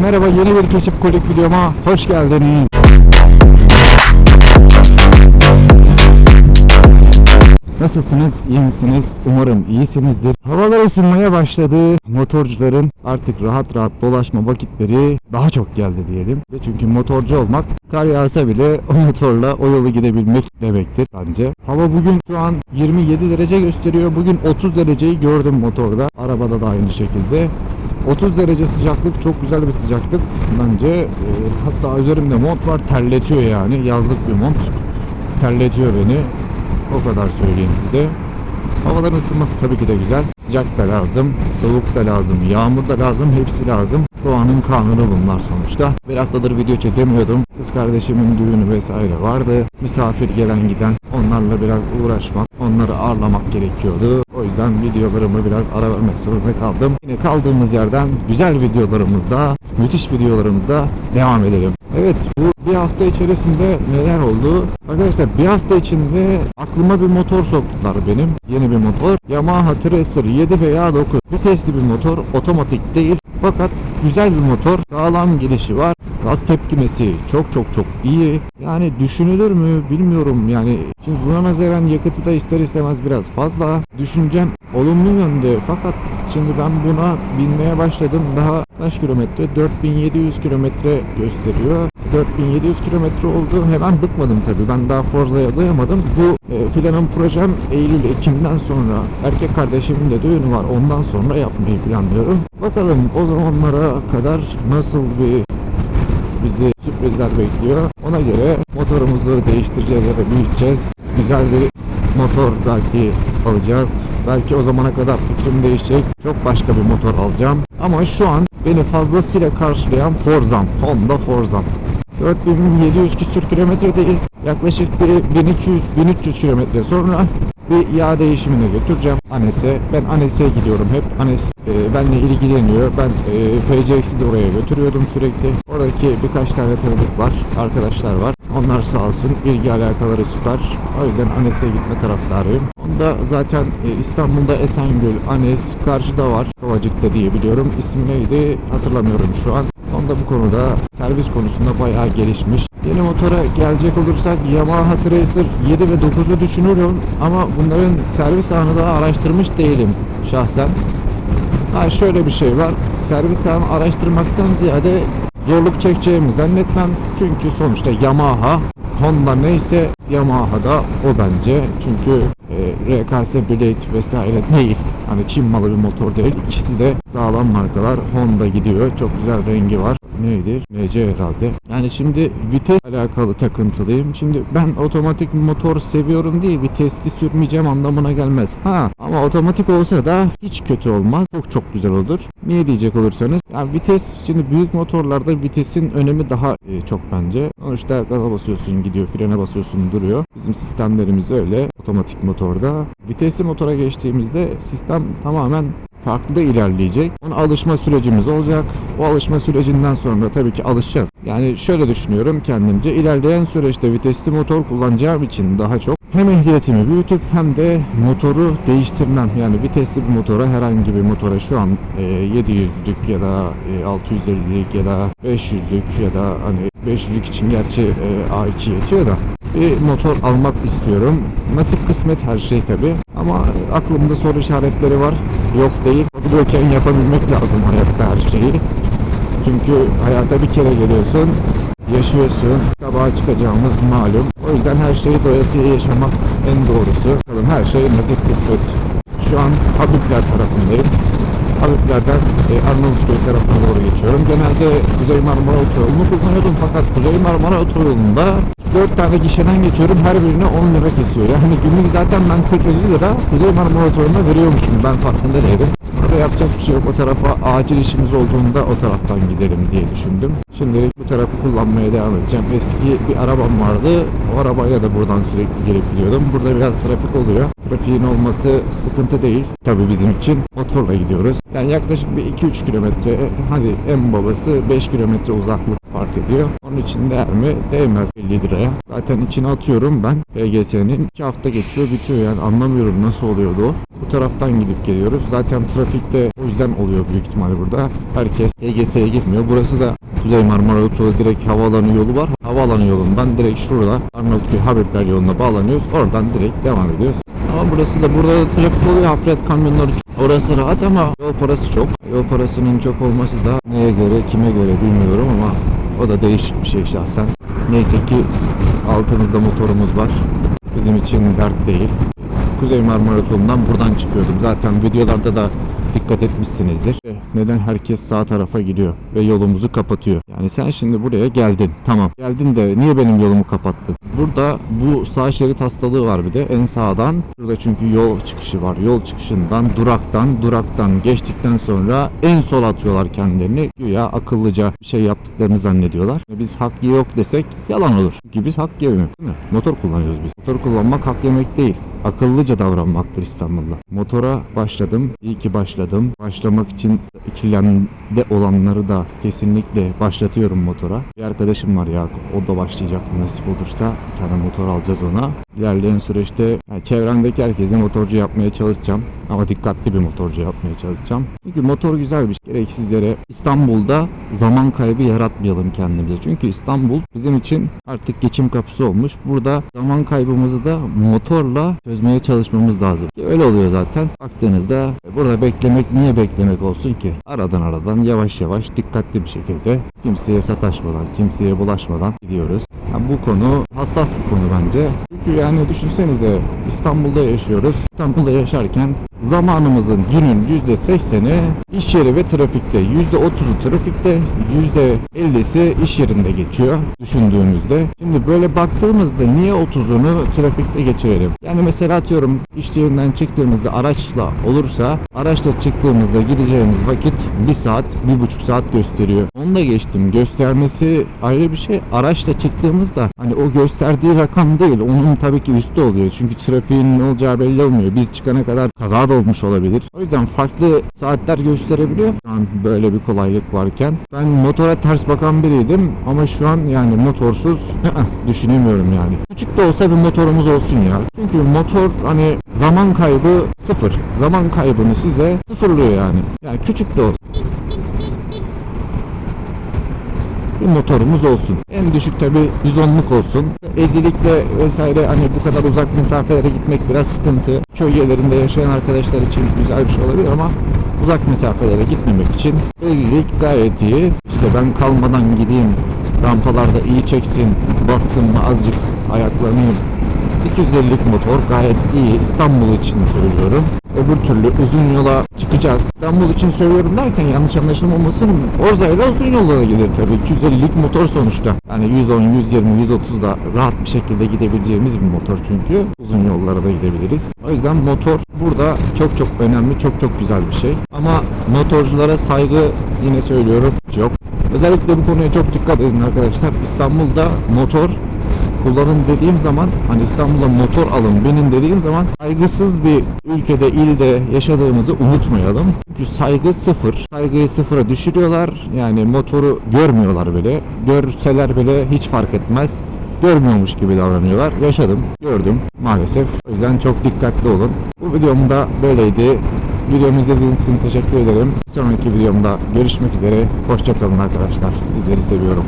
Merhaba yeni bir keşif kolik videoma hoş geldiniz. Nasılsınız? İyi misiniz? Umarım iyisinizdir. Havalar ısınmaya başladı. Motorcuların artık rahat rahat dolaşma vakitleri daha çok geldi diyelim. Çünkü motorcu olmak kar yağsa bile o motorla o yolu gidebilmek demektir bence. Hava bugün şu an 27 derece gösteriyor. Bugün 30 dereceyi gördüm motorda. Arabada da aynı şekilde. 30 derece sıcaklık çok güzel bir sıcaklık bence. Ee, hatta üzerimde mont var terletiyor yani yazlık bir mont. Terletiyor beni. O kadar söyleyeyim size. Havaların ısınması tabii ki de güzel. Sıcak da lazım, soğuk da lazım, yağmur da lazım, hepsi lazım. Doğanın kanunu bunlar sonuçta. Bir haftadır video çekemiyordum. Kız kardeşimin düğünü vesaire vardı. Misafir gelen giden onlarla biraz uğraşmak, onları ağırlamak gerekiyordu. O yüzden videolarımı biraz ara vermek zorunda kaldım. Yine kaldığımız yerden güzel videolarımızda, müthiş videolarımızda devam edelim. Evet bu bir hafta içerisinde neler oldu? Arkadaşlar bir hafta içinde aklıma bir motor soktular benim. Yeni bir motor. Yamaha Tracer 7 veya 9. Vitesli bir motor. Otomatik değil. Fakat güzel bir motor. Sağlam gelişi var. Gaz tepkimesi çok çok çok iyi. Yani düşünülür mü bilmiyorum yani. Şimdi buna nazaran yakıtı da ister istemez biraz fazla. Düşüncem olumlu yönde. Fakat şimdi ben buna binmeye başladım. Daha kaç kilometre? 4700 kilometre gösteriyor. 4700 kilometre oldu. Hemen bıkmadım tabii. Ben daha Forza'ya doyamadım. Bu e, planım projem Eylül Ekim'den sonra erkek kardeşimin de düğünü var. Ondan sonra yapmayı planlıyorum. Bakalım o zamanlara kadar nasıl bir bizi sürprizler bekliyor. Ona göre motorumuzu değiştireceğiz ya da büyüteceğiz. Güzel bir motor belki alacağız. Belki o zamana kadar fikrim değişecek. Çok başka bir motor alacağım. Ama şu an beni fazlasıyla karşılayan Forza'm. Honda Forza'm. 4700 küsür kilometredeyiz. Yaklaşık bir 1200-1300 kilometre sonra bir yağ değişimine götüreceğim Anes'e. Ben Anes'e gidiyorum hep. Anes e, benle ilgileniyor. Ben e, PCX'i oraya götürüyordum sürekli. Oradaki birkaç tane tanıdık var. Arkadaşlar var. Onlar sağ olsun ilgi alakaları süper. O yüzden Anes'e gitme taraftarıyım. Onda zaten e, İstanbul'da Esengül, Anes, karşıda var. Kavacık'ta diye biliyorum. İsmi neydi hatırlamıyorum şu an. Onda bu konuda servis konusunda bayağı gelişmiş. Yeni motora gelecek olursak Yamaha Tracer 7 ve 9'u düşünüyorum ama bunların servis anı da araştırmış değilim şahsen. Ha şöyle bir şey var. Servis anı araştırmaktan ziyade zorluk çekeceğimi zannetmem. Çünkü sonuçta Yamaha Honda neyse Yamaha da o bence. Çünkü e, RKS Blade vesaire değil. Hani Çin malı bir motor değil. İkisi de sağlam markalar. Honda gidiyor. Çok güzel rengi var. Neydir? MC herhalde. Yani şimdi vites alakalı takıntılıyım. Şimdi ben otomatik motor seviyorum diye vitesli sürmeyeceğim anlamına gelmez. Ha ama otomatik olsa da hiç kötü olmaz. Çok çok güzel olur. Niye diyecek olursanız. Yani vites şimdi büyük motorlarda vitesin önemi daha e, çok bence. Sonuçta gaza basıyorsun gidiyor, frene basıyorsun duruyor. Bizim sistemlerimiz öyle otomatik motorda. Vitesli motora geçtiğimizde sistem tamamen farklı ilerleyecek. Ona alışma sürecimiz olacak. O alışma sürecinden sonra tabii ki alışacağız. Yani şöyle düşünüyorum kendimce ilerleyen süreçte vitesli motor kullanacağım için daha çok hem ehliyetimi büyütüp hem de motoru değiştirmem. Yani vitesli bir motora herhangi bir motora şu an e, 700'lük ya da e, 650'lik ya da 500'lük ya da hani 500'lük için gerçi e, A2 yetiyor da bir motor almak istiyorum. Nasip kısmet her şey tabi. Ama aklımda soru işaretleri var. Yok değil. Yapılıyorken yapabilmek lazım hayatta her şeyi. Çünkü hayata bir kere geliyorsun. Yaşıyorsun. Sabaha çıkacağımız malum. O yüzden her şeyi doyasıya yaşamak en doğrusu. Bakalım her şey nasip kısmet. Şu an Habibler tarafındayım. Habibler'den e, Arnavutköy tarafına doğru geçiyorum. Genelde Kuzey Marmara Otoyolu'nu kullanıyordum fakat Kuzey Marmara Otoyolu'nda 4 tane gişeden geçiyorum her birine 10 lira kesiyor. Yani günlük zaten ben 40-50 lira Kuzey Marmara Otoyolu'na veriyormuşum ben farkında değilim. Burada yapacak bir şey yok. O tarafa acil işimiz olduğunda o taraftan giderim diye düşündüm. Şimdilik bu tarafı kullanmaya devam edeceğim. Eski bir arabam vardı. O arabayla da buradan sürekli gelip gidiyordum. Burada biraz trafik oluyor. Trafiğin olması sıkıntı değil. Tabii bizim için motorla gidiyoruz. Yani yaklaşık bir 2-3 kilometre hadi en babası 5 kilometre uzaklık fark ediyor. Onun için değer mi? Değmez 50 liraya. Zaten içine atıyorum ben PGS'nin 2 hafta geçiyor bitiyor yani anlamıyorum nasıl oluyordu o. Bu taraftan gidip geliyoruz. Zaten trafikte o yüzden oluyor büyük ihtimalle burada. Herkes PGS'ye gitmiyor. Burası da Kuzey Marmara Otoyolu direkt havaalanı yolu var. Havaalanı yolundan direkt şurada Arnavutköy Habibler yoluna bağlanıyoruz. Oradan direkt devam ediyoruz. Ama burası da burada da trafik oluyor. Hafret kamyonları Orası rahat ama yol parası çok. Yol parasının çok olması da neye göre kime göre bilmiyorum ama o da değişik bir şey şahsen. Neyse ki altımızda motorumuz var. Bizim için dert değil. Kuzey Marmara Yolu'ndan buradan çıkıyordum. Zaten videolarda da dikkat etmişsinizdir. Neden herkes sağ tarafa gidiyor ve yolumuzu kapatıyor? Yani sen şimdi buraya geldin. Tamam. Geldin de niye benim yolumu kapattın? Burada bu sağ şerit hastalığı var bir de en sağdan. Burada çünkü yol çıkışı var. Yol çıkışından duraktan duraktan geçtikten sonra en sol atıyorlar kendilerini. Güya akıllıca bir şey yaptıklarını zannediyorlar. Biz hak yok desek yalan olur. Çünkü biz hak yemiyoruz değil mi? Motor kullanıyoruz biz. Motor kullanmak hak yemek değil. Akıllıca davranmaktır İstanbul'da. Motora başladım. İyi ki başladım. Başlamak için ikilemde olanları da kesinlikle başlatıyorum motora. Bir arkadaşım var Yakup. O da başlayacak nasip olursa. Bir tane motor alacağız ona. İlerleyen süreçte yani çevremdeki herkesi motorcu yapmaya çalışacağım. Ama dikkatli bir motorcu yapmaya çalışacağım. Çünkü motor güzel bir şey. Gereksiz İstanbul'da zaman kaybı yaratmayalım kendimize. Çünkü İstanbul bizim için artık geçim kapısı olmuş. Burada zaman kaybımızı da motorla çözmeye çalışmamız lazım. Öyle oluyor zaten. Baktığınızda burada beklemek niye beklemek olsun ki? Aradan aradan yavaş yavaş dikkatli bir şekilde kimseye sataşmadan, kimseye bulaşmadan gidiyoruz. Yani bu konu hassas bir konu bence. Çünkü yani düşünsenize İstanbul'da yaşıyoruz. İstanbul'da yaşarken zamanımızın günün %80'i iş yeri ve trafikte. %30'u trafikte, %50'si iş yerinde geçiyor düşündüğümüzde. Şimdi böyle baktığımızda niye 30'unu trafikte geçirelim? Yani mesela atıyorum iş yerinden çıktığımızda araçla olursa araçla çıktığımızda gideceğimiz vakit 1 saat, 1,5 saat gösteriyor. Onu da geçtim. Göstermesi ayrı bir şey. Araçla çıktığımızda hani o gösterdiği rakam değil. Onun tabii ki üstü oluyor. Çünkü trafiğin ne olacağı belli olmuyor. Biz çıkana kadar kaza da olmuş olabilir. O yüzden farklı saatler gösterebiliyor. Şu an böyle bir kolaylık varken. Ben motora ters bakan biriydim ama şu an yani motorsuz düşünemiyorum yani. Küçük de olsa bir motorumuz olsun ya. Çünkü motor hani zaman kaybı sıfır. Zaman kaybını size sıfırlıyor yani. Yani küçük de olsa. Bir motorumuz olsun. En düşük tabi 110'luk olsun. 50'likle vesaire hani bu kadar uzak mesafelere gitmek biraz sıkıntı. Köy yerlerinde yaşayan arkadaşlar için güzel bir şey olabilir ama uzak mesafelere gitmemek için 50'lik gayet iyi. İşte ben kalmadan gideyim rampalarda iyi çeksin bastım mı azıcık ayaklanayım 250'lik motor gayet iyi. İstanbul için söylüyorum. Öbür türlü uzun yola çıkacağız. İstanbul için söylüyorum derken yanlış anlaşılmamasın. Forza ile uzun yollara gelir tabii. 250'lik motor sonuçta. Yani 110, 120, 130 da rahat bir şekilde gidebileceğimiz bir motor çünkü. Uzun yollara da gidebiliriz. O yüzden motor burada çok çok önemli, çok çok güzel bir şey. Ama motorculara saygı yine söylüyorum yok. Özellikle bu konuya çok dikkat edin arkadaşlar. İstanbul'da motor kullanın dediğim zaman hani İstanbul'a motor alın benim dediğim zaman saygısız bir ülkede ilde yaşadığımızı unutmayalım. Çünkü saygı sıfır. Saygıyı sıfıra düşürüyorlar. Yani motoru görmüyorlar bile. Görseler bile hiç fark etmez. Görmüyormuş gibi davranıyorlar. Yaşadım, gördüm maalesef. O yüzden çok dikkatli olun. Bu videom da böyleydi. Videomu izlediğiniz için teşekkür ederim. Bir sonraki videomda görüşmek üzere. Hoşçakalın arkadaşlar. Sizleri seviyorum.